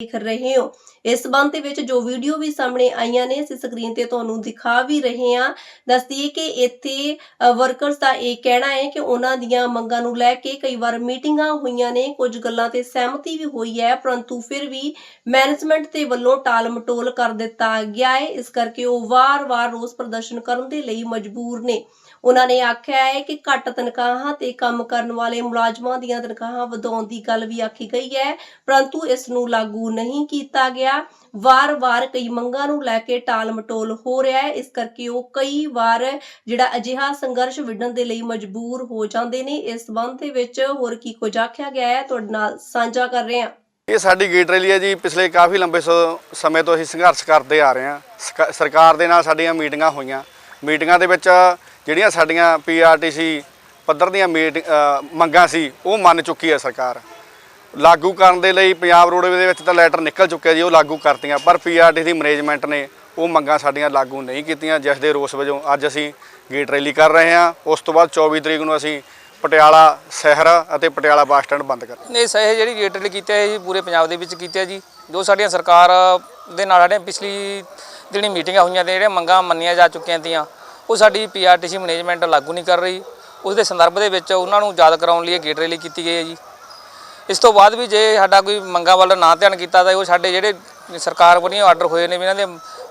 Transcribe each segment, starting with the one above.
ਦੇਖ ਰਹੇ ਹੋ। ਇਸ ਸੰਬੰਧ ਦੇ ਵਿੱਚ ਜੋ ਵੀਡੀਓ ਵੀ ਸਾਹਮਣੇ ਆਈਆਂ ਨੇ, ਅਸੀਂ ਸਕਰੀਨ ਤੇ ਤੁਹਾਨੂੰ ਦਿਖਾ ਵੀ ਰਹੇ ਹਾਂ। ਦੱਸਦੀਏ ਕਿ ਇੱਥੇ ਵਰਕਰਸ ਦਾ ਇਹ ਕਹਿਣਾ ਹੈ ਕਿ ਉਹਨਾਂ ਦੀਆਂ ਮੰਗਾਂ ਨੂੰ ਲੈ ਕੇ ਕਈ ਵਾਰ ਮੀਟਿੰਗਾਂ ਹੋਈਆਂ ਨੇ। ਕੁਝ ਗੱਲਾਂ ਤੇ ਸਹਿਮਤੀ ਵੀ ਹੋਈ ਹੈ, ਪਰੰਤੂ ਫਿਰ ਵੀ ਮੈਨੇਜਮੈਂਟ ਦੇ ਵੱਲੋਂ ਟਾਲ ਮਟੋਲ ਕਰ ਦਿੱਤਾ ਗਿਆ ਹੈ। ਇਸ ਕਰਕੇ ਉਹ ਵਾਰ-ਵਾਰ ਰੋਸ ਪ੍ਰਦਰਸ਼ਨ ਕਰਨ ਦੇ ਲਈ ਮਜਬੂਰ ਨੇ। ਉਹਨਾਂ ਨੇ ਆਖਿਆ ਹੈ ਕਿ ਘੱਟ ਤਨਖਾਹਾਂ ਤੇ ਕੰਮ ਕਰਨ ਵਾਲੇ ਮੁਲਾਜ਼ਮਾਂ ਦੀਆਂ ਤਨਖਾਹਾਂ ਵਧਾਉਣ ਦੀ ਗੱਲ ਵੀ ਆਖੀ ਗਈ ਹੈ, ਪਰੰਤੂ ਇਸ ਨੂੰ ਲਾਗੂ ਨਹੀਂ ਕੀਤਾ ਗਿਆ। ਵਾਰ-ਵਾਰ ਕਈ ਮੰਗਾਂ ਨੂੰ ਲੈ ਕੇ ਟਾਲ ਹੋ ਰਿਹਾ ਹੈ। ਇਸ ਕਰਕੇ ਉਹ ਕਈ ਵਾਰ ਜਿਹੜਾ ਅਜਿਹਾ ਸੰਘਰਸ਼ ਵਿੱਢਣ ਦੇ ਲਈ ਮਜਬੂਰ ਹੋ ਜਾਂਦੇ ਨੇ। ਇਸ ਸੰਬੰਧ ਦੇ ਵਿੱਚ ਹੋਰ ਕੀ ਕੁਝ ਆਖਿਆ ਗਿਆ ਹੈ? ਤੁਹਾਡੇ ਨਾਲ ਸਾਂਝਾ ਕਰ ਰਹੇ ਹਾਂ। ਇਹ ਸਾਡੀ ਗੇਟ ਰੈਲੀ ਹੈ ਜੀ। ਪਿਛਲੇ ਕਾਫੀ ਲੰਬੇ ਸਮੇਂ ਤੋਂ ਅਸੀਂ ਸੰਘਰਸ਼ ਕਰਦੇ ਆ ਰਹੇ ਹਾਂ। ਸਰਕਾਰ ਦੇ ਨਾਲ ਸਾਡੀਆਂ ਮੀਟਿੰਗਾਂ ਹੋਈਆਂ। ਮੀਟਿੰਗਾਂ ਦੇ ਵਿੱਚ ਜਿਹੜੀਆਂ ਸਾਡੀਆਂ ਪੀਆਰਟੀਸੀ ਪੱਧਰ ਦੀਆਂ ਮੰਗਾਂ ਸੀ, ਉਹ ਮੰਨ ਚੁੱਕੀ ਹੈ ਸਰਕਾਰ। ਲਾਗੂ ਕਰਨ ਦੇ ਲਈ ਪੰਜਾਬ ਰੋਡਵੇਜ਼ ਦੇ ਵਿੱਚ ਤਾਂ ਲੈਟਰ ਨਿਕਲ ਚੁੱਕਿਆ ਜੀ, ਉਹ ਲਾਗੂ ਕਰਤੀਆਂ। ਪਰ ਪੀਆਰਟੀ ਦੀ ਮੈਨੇਜਮੈਂਟ ਨੇ ਉਹ ਮੰਗਾਂ ਸਾਡੀਆਂ ਲਾਗੂ ਨਹੀਂ ਕੀਤੀਆਂ, ਜਿਸ ਦੇ ਰੋਸ ਵਜੋਂ ਅੱਜ ਅਸੀਂ ਗੇਟ ਰੈਲੀ ਕਰ ਰਹੇ ਹਾਂ। ਉਸ ਤੋਂ ਬਾਅਦ 24 ਤਰੀਕ ਨੂੰ ਅਸੀਂ ਪਟਿਆਲਾ ਸ਼ਹਿਰ ਅਤੇ ਪਟਿਆਲਾ ਬੱਸ ਸਟੈਂਡ ਬੰਦ ਕਰ ਨੇ ਸਹਿ ਜਿਹੜੀ ਗੇਟ ਰੈਲੀ ਕੀਤੀ ਹੈ ਜੀ ਪੂਰੇ ਪੰਜਾਬ ਦੇ ਵਿੱਚ ਕੀਤੀ ਹੈ ਜੀ। ਜੋ ਸਾਡੀਆਂ ਸਰਕਾਰ ਦੇ ਨਾਲ ਸਾਡੇ ਪਿਛਲੀ ਜਿਹੜੀ ਮੀਟਿੰਗਾਂ ਹੋਈਆਂ ਤੇ ਜਿਹੜੀਆਂ ਮੰਗਾਂ ਮੰਨੀਆਂ ਜਾ ਚੁੱਕੀਆਂ ਤੀਆਂ, ਉਹ ਸਾਡੀ ਪੀਆਰਟੀਸੀ ਮੈਨੇਜਮੈਂਟ ਲਾਗੂ ਨਹੀਂ ਕਰ ਰਹੀ। ਉਸ ਦੇ ਸੰਦਰਭ ਦੇ ਵਿੱਚ ਉਹਨਾਂ ਨੂੰ ਯਾਦ ਕਰਾਉਣ ਲਈ ਇਹ ਗੇਟ ਰੈਲੀ ਕੀਤੀ ਗਈ ਹੈ ਜੀ। ਇਸ ਤੋਂ ਬਾਅਦ ਵੀ ਜੇ ਸਾਡਾ ਕੋਈ ਮੰਗਾਂ ਵੱਲ ਨਾ ਧਿਆਨ ਕੀਤਾ ਤਾਂ ਉਹ ਸਾਡੇ ਜਿਹੜੇ ਸਰਕਾਰ ਵੱਲੋਂ ਆਰਡਰ ਹੋਏ ਨੇ ਵੀ ਇਹਨਾਂ ਦੇ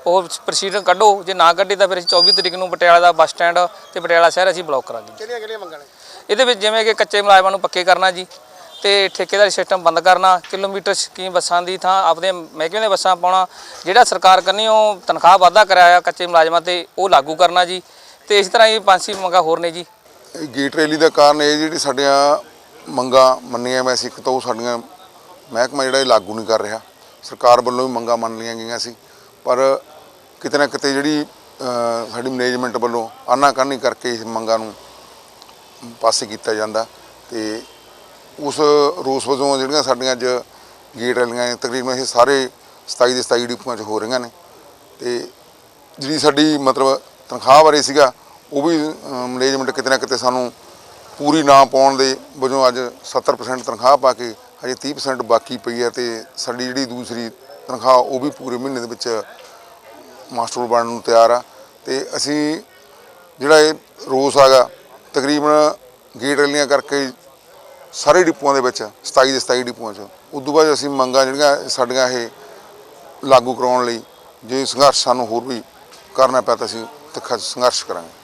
ਉਹ ਪ੍ਰੋਸੀਡਰ ਕੱਢੋ। ਜੇ ਨਾ ਕੱਢੇ ਤਾਂ ਫਿਰ ਅਸੀਂ 24 ਤਰੀਕ ਨੂੰ ਪਟਿਆਲਾ ਦਾ ਬੱਸ ਸਟੈਂਡ ਤੇ ਪਟਿਆਲਾ ਸ਼ਹਿਰ ਅਸੀਂ ਬਲੌਕ ਕਰਾਂਗੇ। ਕਿਹੜੀਆਂ ਕਿਹੜੀਆਂ ਮੰਗਾਂ ਨੇ? ਇਹਦੇ ਵਿੱਚ ਜਿਵੇਂ ਕਿ ਕੱਚੇ ਮੁਲਾਜ਼ਮਾਂ ਨੂੰ ਪੱਕੇ ਕਰਨਾ ਜੀ ਤੇ ਠੇਕੇਦਾਰੀ ਸਿਸਟਮ ਬੰਦ ਕਰਨਾ ਕਿਲੋਮੀਟਰ ਸਕੀਮ ਬੱਸਾਂ ਦੀ ਥਾਂ ਆਪਦੇ ਮਹਿਕਮੇ ਦੇ ਬੱਸਾਂ ਪਾਉਣਾ ਜਿਹੜਾ ਸਰਕਾਰ ਕਰਨੀ ਉਹ ਤਨਖਾਹ ਵਾਧਾ ਕਰਾਇਆ ਕੱਚੇ ਮੁਲਾਜ਼ਮਾਂ ਤੇ ਉਹ ਲਾਗੂ ਕਰਨਾ ਜੀ। ਤੇ ਇਸ ਤਰ੍ਹਾਂ ਹੀ ਪੰਜ ਛੇ ਮੰਗਾਂ ਹੋਰ ਨੇ ਜੀ। ਇਹ ਗੇਟ ਰੈਲੀ ਦਾ ਕਾਰਨ ਇਹ ਜਿਹੜੀ ਸਾਡੀਆਂ ਮੰਗਾਂ ਮੰਨੀਆਂ ਮੈਂ ਸੀ, ਇੱਕ ਤਾਂ ਉਹ ਸਾਡੀਆਂ ਮਹਿਕਮਾ ਜਿਹੜਾ ਇਹ ਲਾਗੂ ਨਹੀਂ ਕਰ ਰਿਹਾ। ਸਰਕਾਰ ਵੱਲੋਂ ਵੀ ਮੰਗਾਂ ਮੰਨ ਲਈਆਂ ਗਈਆਂ ਸੀ। ਪਰ ਕਿਤੇ ਨਾ ਕਿਤੇ ਜਿਹੜੀ ਸਾਡੀ ਮੈਨੇਜਮੈਂਟ ਵੱਲੋਂ ਆਨਾਕਾਨੀ ਕਰਕੇ ਇਸ ਮੰਗਾਂ ਨੂੰ ਪਾਸੇ ਕੀਤਾ ਜਾਂਦਾ ਤੇ ਉਸ ਰੋਸ ਵਜੋਂ ਜਿਹੜੀਆਂ ਸਾਡੀਆਂ ਅੱਜ ਗੇਟ ਰੈਲੀਆਂ ਤਕਰੀਬਨ ਇਹ ਸਾਰੇ 27 ਦੇ 27 ਡਿਪੂਆਂ 'ਚ ਹੋ ਰਹੀਆਂ ਨੇ। ਤੇ ਜਿਹੜੀ ਸਾਡੀ ਮਤਲਬ ਤਨਖਾਹ ਬਾਰੇ ਸੀਗਾ, ਉਹ ਵੀ ਮੈਨੇਜਮੈਂਟ ਕਿਤੇ ਨਾ ਕਿਤੇ ਸਾਨੂੰ ਪੂਰੀ ਨਾ ਪਾਉਣ ਦੇ ਵਜੋਂ ਅੱਜ 70% ਤਨਖਾਹ ਪਾ ਕੇ ਹਜੇ 30% ਬਾਕੀ ਪਈ ਹੈ ਤੇ ਸਾਡੀ ਜਿਹੜੀ ਦੂਸਰੀ ਤਨਖਾਹ ਉਹ ਵੀ ਪੂਰੇ ਮਹੀਨੇ ਦੇ ਵਿੱਚ ਮਾਸਟਰ ਬਣਨ ਨੂੰ ਤਿਆਰ ਆ। ਤੇ ਅਸੀਂ ਜਿਹੜਾ ਇਹ ਰੋਸ ਹੈਗਾ, ਤਕਰੀਬਨ ਗੇਟ ਰੈਲੀਆਂ ਕਰਕੇ ਸਾਰੇ ਡਿਪੂਆਂ ਦੇ ਵਿੱਚ 27 ਦੇ 27 ਡਿਪੂਆਂ 'ਚ, ਉਦੋਂ ਬਾਅਦ ਅਸੀਂ ਮੰਗਾਂ ਜਿਹੜੀਆਂ ਸਾਡੀਆਂ ਇਹ ਲਾਗੂ ਕਰਾਉਣ ਲਈ ਜੇ ਸੰਘਰਸ਼ ਸਾਨੂੰ ਹੋਰ ਵੀ ਕਰਨਾ ਪਿਆ ਤਾਂ ਅਸੀਂ ਤਿੱਖਾ ਸੰਘਰਸ਼ ਕਰਾਂਗੇ।